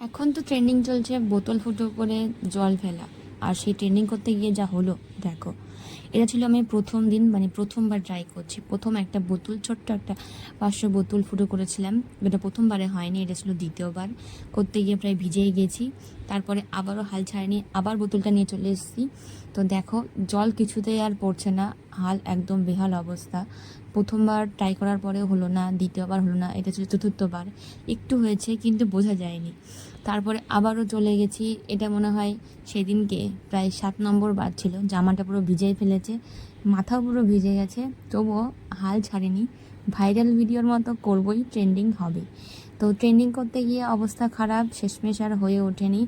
এখন তো ট্রেন্ডিং চলছে, বোতল ফুটো করে জল ফেলা। আর সেই ট্রেন্ডিং করতে গিয়ে যা হলো দেখো, এটা ছিল আমি প্রথম দিন মানে প্রথমবার ট্রাই করছি। প্রথম একটা বোতল, ছোট্ট একটা পাঁচশো বোতল ফুটো করেছিলাম। এটা প্রথমবারে হয়নি, এটা ছিল দ্বিতীয়বার। করতে গিয়ে প্রায় ভিজেই গেছি। তারপরে আবারও হাল ছাড়িনি, আবার বোতলটা নিয়ে চলে এসেছি। তো দেখো, জল কিছুতেই আর পড়ছে না, হাল একদম বেহাল অবস্থা। প্রথমবার ট্রাই করার পরেও হলো না, দ্বিতীয়বার হলো না, এটা ছিল চতুর্থবার। একটু হয়েছে, কিন্তু বোঝা যায়নি। তারপরে আবারও চলে গেছি, এটা মনে হয় সেদিনকে প্রায় সাত নম্বর বার ছিল জামাটা পুরো ভিজেই ফেলেছে, মাথাও পুরো ভিজে গেছে, তবুও হাল ছাড়েনি। ভাইরাল ভিডিওর মতো করবই ট্রেন্ডিং হবে। তো ট্রেন্ডিং করতে গিয়ে অবস্থা খারাপ, শেষমেশ আর হয়ে ওঠেনি।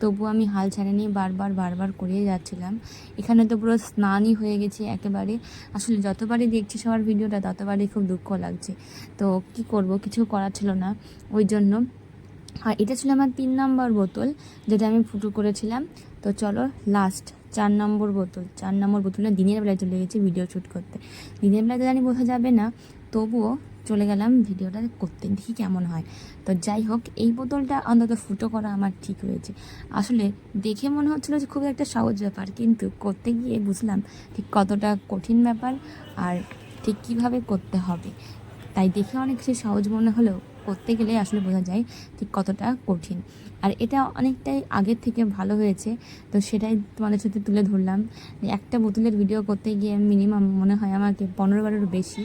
তবু আমি হাল ছাড়েনি, বারবার বারবার করিয়ে যাচ্ছিলাম। এখানে তো পুরো স্নানই হয়ে গেছে একেবারে। আসলে যতবারই দেখছি সবার ভিডিওটা, ততবারই খুব দুঃখ লাগছে। তো কি করব, কিছু করার ছিল না। ওই জন্য আর এটা ছিল আমার তিন নম্বর বোতল, যেটা আমি ফুটো করেছিলাম। তো চলো লাস্ট চার নম্বর বোতল, চার নম্বর বোতলটা দিনের বেলায় চলে গেছি ভিডিও শ্যুট করতে। দিনের বেলায় তো জানি বোঝা যাবে না, তবুও চলে গেলাম ভিডিওটা করতে, দেখি কেমন হয়। তো যাই হোক, এই বোতলটা অন্তত ফুটো করা আমার ঠিক হয়েছে। আসলে দেখে মনে হচ্ছিল যে খুব একটা সহজ ব্যাপার, কিন্তু করতে গিয়ে বুঝলাম ঠিক কতটা কঠিন ব্যাপার আর ঠিক কীভাবে করতে হবে। তাই দেখে অনেক সে সহজ মনে হলেও করতে গেলে আসলে বোঝা যায় ঠিক কতটা কঠিন। আর এটা অনেকটাই আগের থেকে ভালো হয়েছে, তো সেটাই তোমাদের সাথে তুলে ধরলাম। একটা বোতলের ভিডিও করতে গিয়ে মিনিমাম মনে হয় আমাকে পনেরো বারের বেশি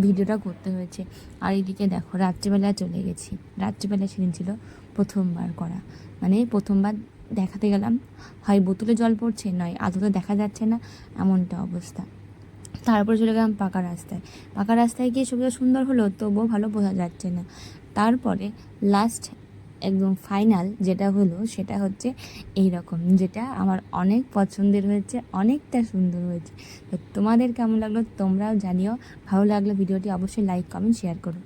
ভিডিওটা করতে হয়েছে। আর এইদিকে দেখো রাত্রিবেলা চলে গেছি। রাত্রিবেলা সেদিন ছিল প্রথমবার করা। মানে প্রথমবার দেখাতে গেলাম। হয় বোতলে জল পড়ছে, নয় আদতে দেখা যাচ্ছে না, এমনটা অবস্থা। তারপরে চলে গেলাম পাকা রাস্তায়। পাকা রাস্তায় গিয়ে ছবিটা সুন্দর হলো তবুও ভালো বোঝা যাচ্ছে না। তারপরে লাস্ট একদম ফাইনাল যেটা হলো সেটা হচ্ছে এই রকম যেটা আমার অনেক পছন্দের হয়েছে, অনেকটা সুন্দর হয়েছে। তো তোমাদের কেমন লাগল তোমরাও জানিও। ভালো লাগল ভিডিওটি অবশ্যই লাইক কমেন্ট শেয়ার করো।